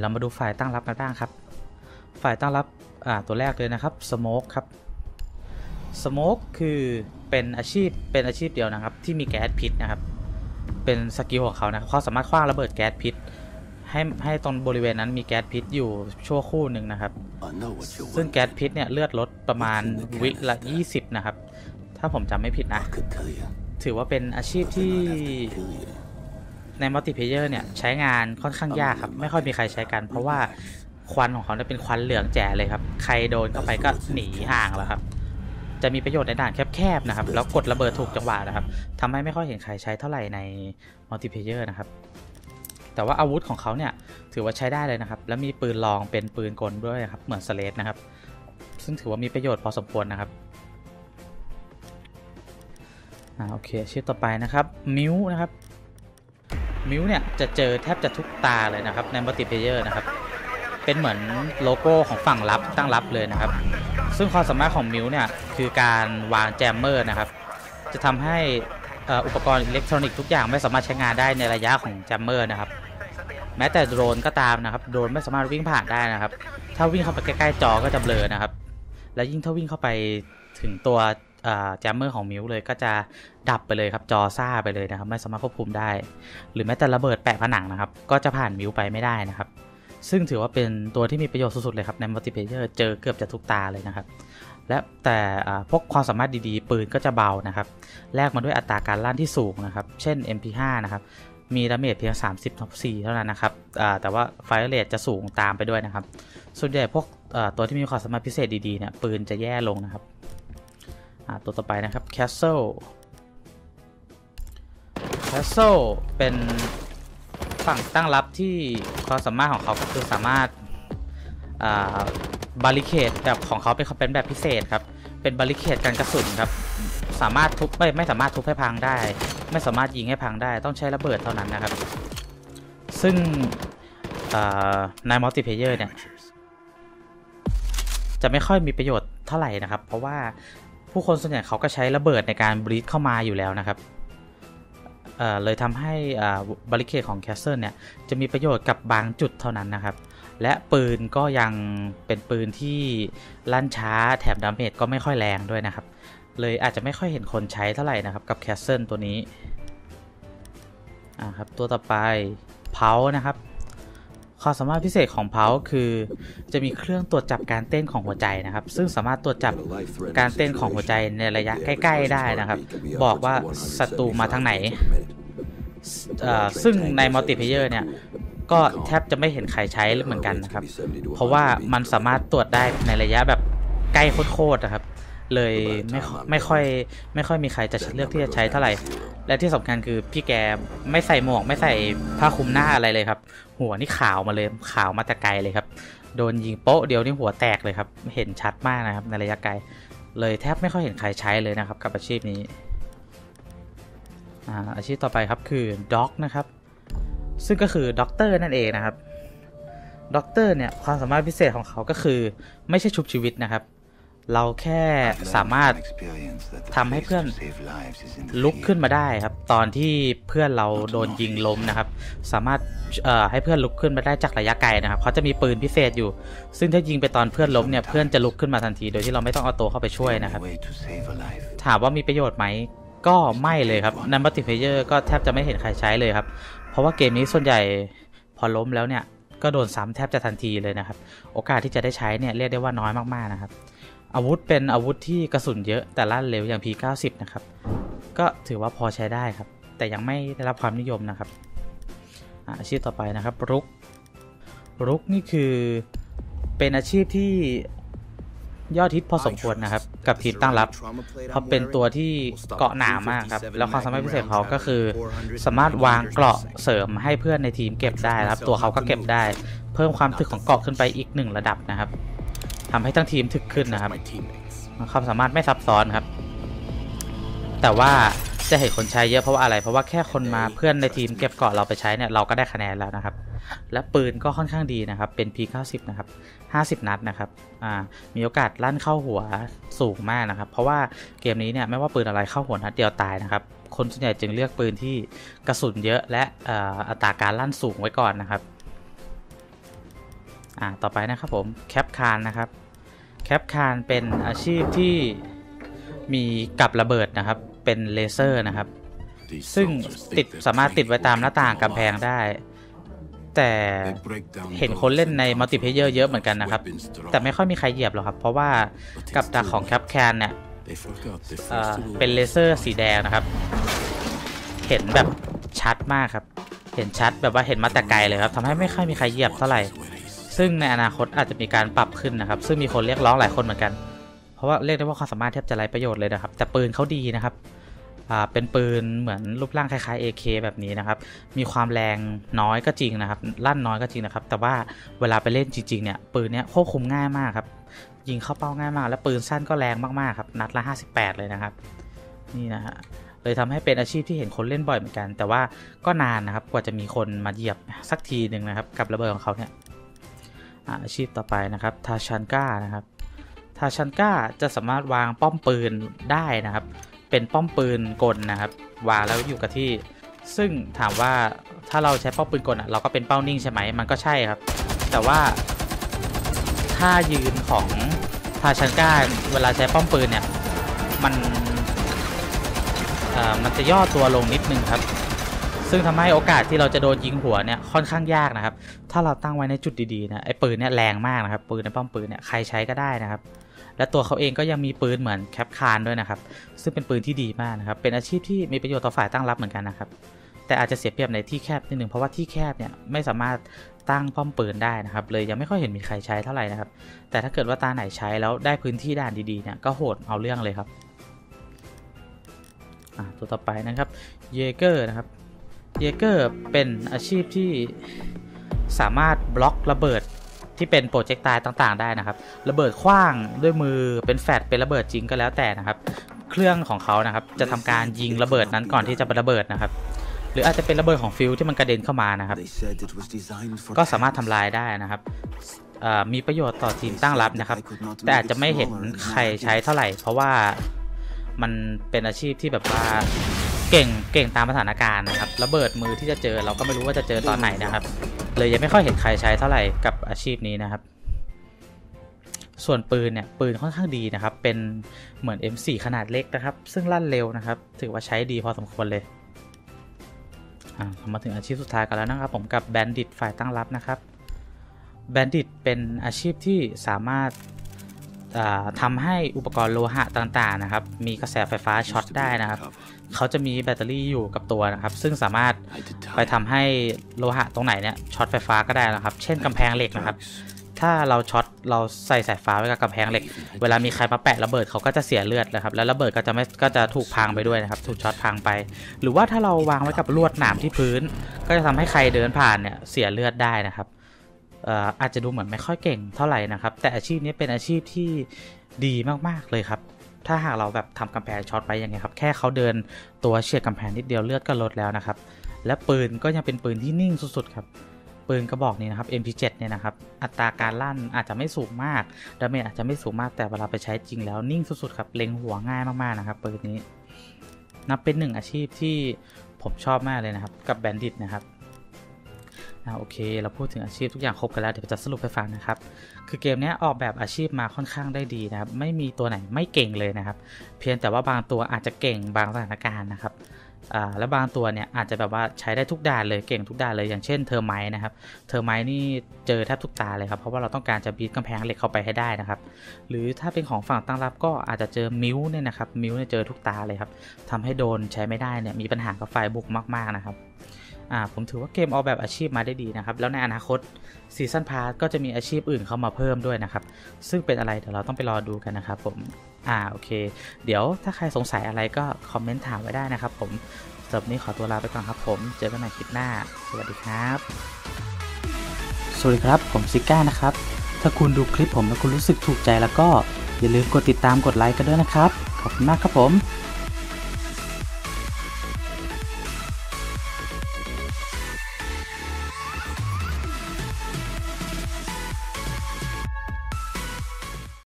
ยวเรามาดูฝ่ายตั้งรับกันบ้างครับฝ่ายตั้งรับอ่าตัวแรกเลยนะครับสโมกครับสโมกคือเป็นอาชีพเป็นอาชีพเดียวนะครับ ที่มีแก๊สพิษนะครับ เป็นสกิลของเขานะครับเขาสามารถคว้างระเบิดแก๊สพิษให้ให้ตรงบริเวณนั้นมีแก๊สพิษอยู่ชั่วครู่หนึ่งนะครับ ซึ่งแก๊สพิษเนี่ยเลือดลดประมาณวิละ 20 นะครับ ถ้าผมจำไม่ผิดนะ ถือว่าเป็นอาชีพที่ ในมัลติเพเยอร์เนี่ยใช้งานค่อนข้างยากครับ ไม่ค่อยมีใครใช้กัน เพราะว่าควันของเขาเนี่ยเป็นควันเหลืองแจ๋เลยครับ ใครโดนเข้าไปก็หนีห่างแล้วครับ จะมีประโยชน์ในด่านแคบๆนะครับ แล้วกดระเบิดถูกจังหวะนะครับทำให้ไม่ค่อยเห็นใครใช้เท่าไหร่ในมัลติเพเยอร์นะครับ แต่ว่าอาวุธของเขาเนี่ยถือว่าใช้ได้เลยนะครับ แล้วมีปืนลองเป็นปืนกลด้วยครับ เหมือนสเลดนะครับ ซึ่งถือว่ามีประโยชน์พอสมควรนะครับอ่าโอเคชื่อต่อไปนะครับมิวนะครับ มิวเนี่ยจะเจอแทบจะทุกตาเลยนะครับในมัลติเพเยอร์นะครับ เป็นเหมือนโลโก้ของฝั่งรับตั้งรับเลยนะครับ ซึ่งความสามารถของมิวเนี่ยคือการวางแจมเมอร์นะครับ จะทำให้อุปกรณ์อิเล็กทรอนิกส์ทุกอย่างไม่สามารถใช้งานได้ในระยะของแจมเมอร์นะครับ แม้แต่โดรนก็ตามนะครับ โดรนไม่สามารถวิ่งผ่านได้นะครับ ถ้าวิ่งเข้าไปใกล้ๆจอก็จะเบลอนะครับ และยิ่งถ้าวิ่งเข้าไปถึงตัว แจมเมอร์ของมิวเลยก็จะดับไปเลยครับจอซ่าไปเลยนะครับ ไม่สามารถควบคุมได้ หรือแม้แต่ระเบิดแปะผนังนะครับ ก็จะผ่านมิวไปไม่ได้นะครับ ซึ่งถือว่าเป็นตัวที่มีประโยชน์สุดๆเลยครับในมัลติเพเยอร์เจอเกือบจะทุกตาเลยนะครับ และแต่พวกความสามารถดีๆ ปืนก็จะเบานะครับแลกมาด้วยอัตราการลั่นที่สูงนะครับ เช่น MP5 นะครับมีดาเมจเพียง 30-4 เท่านั้นนะครับ แต่ว่าไฟเรทจะสูงตามไปด้วยนะครับ ส่วนใหญ่พวกตัวที่มีความสามารถพิเศษดีๆเนี่ยปืนจะแย่ลงนะครับ ตัวต่อไปนะครับ Castle Castle เป็นฝั่งตั้งรับที่ความสามารถของเขาก็คือสามารถบาริเคดแบบของเขาเป็นเป็นแบบพิเศษครับ เป็นบาริเคดกันกระสุนครับ สามารถทุบไม่ไม่สามารถทุบให้พังได้ ไม่สามารถยิงให้พังได้ต้องใช้ระเบิดเท่านั้นนะครับ ซึ่งในมัลติเพเยอร์เนี่ยจะไม่ค่อยมีประโยชน์เท่าไหร่นะครับ เพราะว่า ผู้คนส่วนใหญ่เขาก็ใช้ระเบิดในการบรีดเข้ามาอยู่แล้วนะครับเเลยทำให้บริเคดของแคสเซิลเนี่ยจะมีประโยชน์กับบางจุดเท่านั้นนะครับ และปืนก็ยังเป็นปืนที่ลั่นช้าแถมดาเมจก็ไม่ค่อยแรงด้วยนะครับ เลยอาจจะไม่ค่อยเห็นคนใช้เท่าไหร่นะครับกับแคสเซิลตัวนี้อ่าครับตัวต่อไปเพานะครับ ความสามารถพิเศษของเพาคือจะมีเครื่องตรวจจับการเต้นของหัวใจนะครับ ซึ่งสามารถตรวจจับการเต้นของหัวใจในระยะใกล้ ๆ ได้นะครับ บอกว่าศัตรูมาทางไหน ซึ่งในมัลติเพเยอร์เนี่ย ก็แทบจะไม่เห็นใครใช้เหมือนกันนะครับ เพราะว่ามันสามารถตรวจได้ในระยะแบบใกล้โคตรๆนะครับ เลยไม่ไม่ค่อยไม่ค่อยมีใครจะเลือกที่จะใช้เท่าไหร่ และที่สำคัญคือพี่แกไม่ใส่หมวกไม่ใส่ผ้าคลุมหน้าอะไรเลยครับ หัวนี่ขาวมาเลยขาวมาแต่ไกลเลยครับ โดนยิงโป๊ะเดียวนี่หัวแตกเลยครับ เห็นชัดมากนะครับในระยะไกล เลยแทบไม่ค่อยเห็นใครใช้เลยนะครับ กับอาชีพนี้อ่าอาชีพต่อไปครับคือด็อกนะครับ ซึ่งก็คือด็อกเตอร์นั่นเองนะครับด็อกเตอร์เนี่ยความสามารถพิเศษของเขาก็คือไม่ใช่ชุบชีวิตนะครับ เราแค่สามารถทำให้เพื่อนลุกขึ้นมาได้ครับ ตอนที่เพื่อนเราโดนยิงล้มนะครับ สามารถเอ่อให้เพื่อนลุกขึ้นมาได้จากระยะไกลนะครับเขาจะมีปืนพิเศษอยู่ ซึ่งถ้ายิงไปตอนเพื่อนล้มเนี่ยเพื่อนจะลุกขึ้นมาทันที โดยที่เราไม่ต้องเอาตัวเข้าไปช่วยนะครับ ถามว่ามีประโยชน์ไหมก็ไม่เลยครับในมัลติเพเยอร์ก็แทบจะไม่เห็นใครใช้เลยครับ เพราะว่าเกมนี้ส่วนใหญ่พอล้มแล้วเนี่ยก็โดนซ้ำแทบจะทันทีเลยนะครับ โอกาสที่จะได้ใช้เนี่ยเรียกได้ว่าน้อยมากๆนะครับ อาวุธเป็นอาวุธที่กระสุนเยอะแต่ลั่นเร็วอย่าง P90 นะครับ ก็ถือว่าพอใช้ได้ครับ แต่ยังไม่ได้รับความนิยมนะครับอาชีพต่อไปนะครับรุกรุกนี่คือเป็นอาชีพที่ยอดฮิตพอสมควรนะครับ กับทีมตั้งรับเพราะเป็นตัวที่เกาะหนามากครับ แล้วความสามารถพิเศษเขาก็คือ สามารถวางเกราะเสริมให้เพื่อนในทีมเก็บได้ครับ ตัวเขาก็เก็บได้ เพิ่มความถึกของเกราะขึ้นไปอีกหนึ่งระดับนะครับ ทำให้ทั้งทีมถึกขึ้นนะครับความสามารถไม่ซับซ้อนครับ แต่ว่าจะเห็นคนใช้เยอะเพราะว่าอะไร เพราะว่าแค่คนมาเพื่อนในทีมเก็บเกาะเราไปใช้เนี่ยเราก็ได้คะแนนแล้วนะครับ และปืนก็ค่อนข้างดีนะครับ เป็น P90 นะครับ 50 นัดนะครับ อ่า มีโอกาสลั่นเข้าหัวสูงมากนะครับ เพราะว่าเกมนี้เนี่ยไม่ว่าปืนอะไรเข้าหัวนัดเดียวตายนะครับ คนส่วนใหญ่จึงเลือกปืนที่กระสุนเยอะและอ่าอัตราการลั่นสูงไว้ก่อนนะครับ อ่า ต่อไปนะครับผมแคปคานนะครับ แคปคานเป็นอาชีพที่มีกับระเบิดนะครับ เป็นเลเซอร์นะครับ These ซึ่ง soldiers ติด think they're สามารถติดไว้ตามหน้าต่าง trained กำแพง for ได้ แต่ They break down เห็น those คนเล่นใน and มัลติเพเยอร์เยอะเหมือนกัน make นะครับ weapons strong. แต่ไม่ค่อยมีใครเหยียบหรอกครับ เพราะว่ากับดักของแคปแคนเนี่ย They forgot the เอ่อ first rule เป็นเลเซอร์สีแดงนะครับ เห็นแบบชัดมากครับ เห็นชัดแบบว่าเห็นมาแต่ไกลเลยครับทำให้ไม่ค่อยมีใครเหยียบเท่าไหร่ Where he is. ซึ่งในอนาคตอาจจะมีการปรับขึ้นนะครับ ซึ่งมีคนเรียกร้องหลายคนเหมือนกัน เพราะว่าเรียกได้ว่าความสามารถแทบจะไร้ประโยชน์เลยนะครับ แต่ปืนเขาดีนะครับอ่าเป็นปืนเหมือนรูปร่างคล้ายๆ AK แบบนี้นะครับ มีความแรงน้อยก็จริงนะครับ ลั่นน้อยก็จริงนะครับ แต่ว่าเวลาไปเล่นจริงๆเนี่ยปืนเนี้ยควบคุมง่ายมากครับ ยิงเข้าเป้าง่ายมาก และปืนสั้นก็แรงมากๆครับ นัดละ 58 เลยนะครับ นี่นะฮะเลยทำให้เป็นอาชีพที่เห็นคนเล่นบ่อยเหมือนกัน แต่ว่าก็นานนะครับ กว่าจะมีคนมาเหยียบสักทีหนึ่งนะครับ กับระเบิดของเขาเนี่ย อาชีพต่อไปนะครับทาชันก้านะครับทาชันก้าจะสามารถวางป้อมปืนได้นะครับ เป็นป้อมปืนกลนะครับวางแล้วอยู่กับที่ ซึ่งถามว่าถ้าเราใช้ป้อมปืนกลอะเราก็เป็นเป้านิ่งใช่ไหมมันก็ใช่ครับ แต่ว่าท่ายืนของทาชันก้าเวลาใช้ป้อมปืนเนี่ยมันมันจะย่อตัวลงนิดนึงครับ ซึ่งทำให้โอกาสที่เราจะโดนยิงหัวเนี่ยค่อนข้างยากนะครับ ถ้าเราตั้งไว้ในจุดดีๆนะไอ้ปืนเนี่ยแรงมากนะครับ ปืนในป้อมปืนเนี่ยใครใช้ก็ได้นะครับ และตัวเขาเองก็ยังมีปืนเหมือนแคปคานด้วยนะครับ ซึ่งเป็นปืนที่ดีมากนะครับ เป็นอาชีพที่มีประโยชน์ต่อฝ่ายตั้งรับเหมือนกันนะครับ แต่อาจจะเสียเปรียบในที่แคบนิดหนึ่งเพราะว่าที่แคบเนี่ยไม่สามารถตั้งป้อมปืนได้นะครับ เลยยังไม่ค่อยเห็นมีใครใช้เท่าไหร่นะครับ แต่ถ้าเกิดว่าตาไหนใช้แล้วได้พื้นที่ด่านดีๆเนี่ยก็โหดเอาเรื่องเลยครับตัวต่อไปนะครับเยเกอร์นะครับ เยเกอร์เป็นอาชีพที่สามารถบล็อกระเบิดที่เป็นโปรเจกต์ตายต่างๆ ได้นะครับ ระเบิดขว้างด้วยมือเป็นแฟลชเป็นระเบิดจริงก็แล้วแต่นะครับ เครื่องของเขานะครับจะทำการยิงระเบิดนั้นก่อนที่จะระเบิดนะครับ หรืออาจจะเป็นระเบิดของฟิวที่มันกระเด็นเข้ามานะครับ ก็สามารถทำลายได้นะครับมีประโยชน์ต่อทีมตั้งรับนะครับ แต่อาจจะไม่เห็นใครใช้เท่าไหร่ เพราะว่ามันเป็นอาชีพที่แบบว่า เก่งเก่งตามสถานการณ์นะครับระเบิดมือที่จะเจอเราก็ไม่รู้ว่าจะเจอตอนไหนนะครับ เลยยังไม่ค่อยเห็นใครใช้เท่าไหร่กับอาชีพนี้นะครับ ส่วนปืนเนี่ยปืนค่อนข้างดีนะครับ เป็นเหมือน M4 ขนาดเล็กนะครับ ซึ่งลั่นเร็วนะครับ ถือว่าใช้ดีพอสมควรเลยมาถึงอาชีพสุดท้ายกันแล้วนะครับผมกับแบนดิตฝ่ายตั้งรับนะครับแบนดิตเป็นอาชีพที่สามารถ อ่าทำให้อุปกรณ์โลหะต่างๆนะครับ มีกระแสไฟฟ้าช็อตได้นะครับ เขาจะมีแบตเตอรี่อยู่กับตัวนะครับ ซึ่งสามารถ I did ไปทำให้โลหะตรงไหนเนี่ยช็อตไฟฟ้าก็ได้นะครับ เช่นกำแพงเหล็กนะครับ ถ้าเราช็อตเราใส่สายฟ้าไว้กับกำแพงเหล็ก เวลามีใครมาแปะระเบิดเขาก็จะเสียเลือดนะครับ แล้วระเบิดก็จะไม่ก็จะถูกพังไปด้วยนะครับ ถูกช็อตพังไป หรือว่าถ้าเราวางไว้กับลวดหนามที่พื้น ก็จะทำให้ใครเดินผ่านเนี่ยเสียเลือดได้นะครับเอาจจะดูเหมือนไม่ค่อยเก่งเท่าไหร่นะครับ แต่อาชีพนี้เป็นอาชีพที่ดีมากๆเลยครับ ถ้าหากเราแบบทำกำแพงช็อตไปย่างเงี้ยครับ แค่เขาเดินตัวเฉียดกำแพงนิดเดียวเลือดก็ลดแล้วนะครับ และปืนก็ยังเป็นปืนที่นิ่งสุดๆครับปืนกระบอกนี้นะครับ MP7 เนี่ยนะครับ อัตราการลั่นอาจจะไม่สูงมาก ดาเมจอาจจะไม่สูงมาก แต่เวลาไปใช้จริงแล้วนิ่งสุดๆครับ เล็งหัวง่ายมากๆนะครับ ปืนนี้ นับเป็นหนึ่งอาชีพที่ผมชอบมากเลยนะครับ กับแบนดิตนะครับ อ่าโอเค เราพูดถึงอาชีพทุกอย่างครบกันแล้ว เดี๋ยวจะสรุปให้ฟังนะครับ คือเกมนี้ออกแบบอาชีพมาค่อนข้างได้ดีนะครับ ไม่มีตัวไหนไม่เก่งเลยนะครับ เพียงแต่ว่าบางตัวอาจจะเก่งบางสถานการณ์นะครับอ่าและบางตัวเนี่ยอาจจะแบบว่าใช้ได้ทุกด่านเลยเก่งทุกด่านเลยอย่างเช่นเทอร์ไมนะครับ เทอร์ไมนี่เจอแทบทุกตาเลยครับ เพราะว่าเราต้องการจะบีทกำแพงเหล็กเข้าไปให้ได้นะครับ หรือถ้าเป็นของฝั่งตั้งรับก็อาจจะเจอมิวเนี่ยนะครับ มิวเนี่ยเจอทุกตาเลยครับทำให้โดนใช้ไม่ได้เนี่ยมีปัญหากับฝ่ายบุกมากๆนะครับ อ่าผมถือว่าเกมออกแบบอาชีพมาได้ดีนะครับ แล้วในอนาคตซีซันพาร์ก็จะมีอาชีพอื่นเข้ามาเพิ่มด้วยนะครับ ซึ่งเป็นอะไรเดี๋ยวเราต้องไปรอดูกันนะครับผมอ่าโอเค เดี๋ยวถ้าใครสงสัยอะไรก็คอมเมนต์ถามไว้ได้นะครับผมสำหรับนนี้ขอตัวลาไปก่อนครับผม เจอกันใหม่คลิปหน้า สวัสดีครับ สวัสดีครับ ผมซิก้านะครับ ถ้าคุณดูคลิปผมแล้วคุณรู้สึกถูกใจแล้วก็อย่าลืมกดติดตามกดไลค์กันด้วยนะครับ ขอบคุณมากครับผม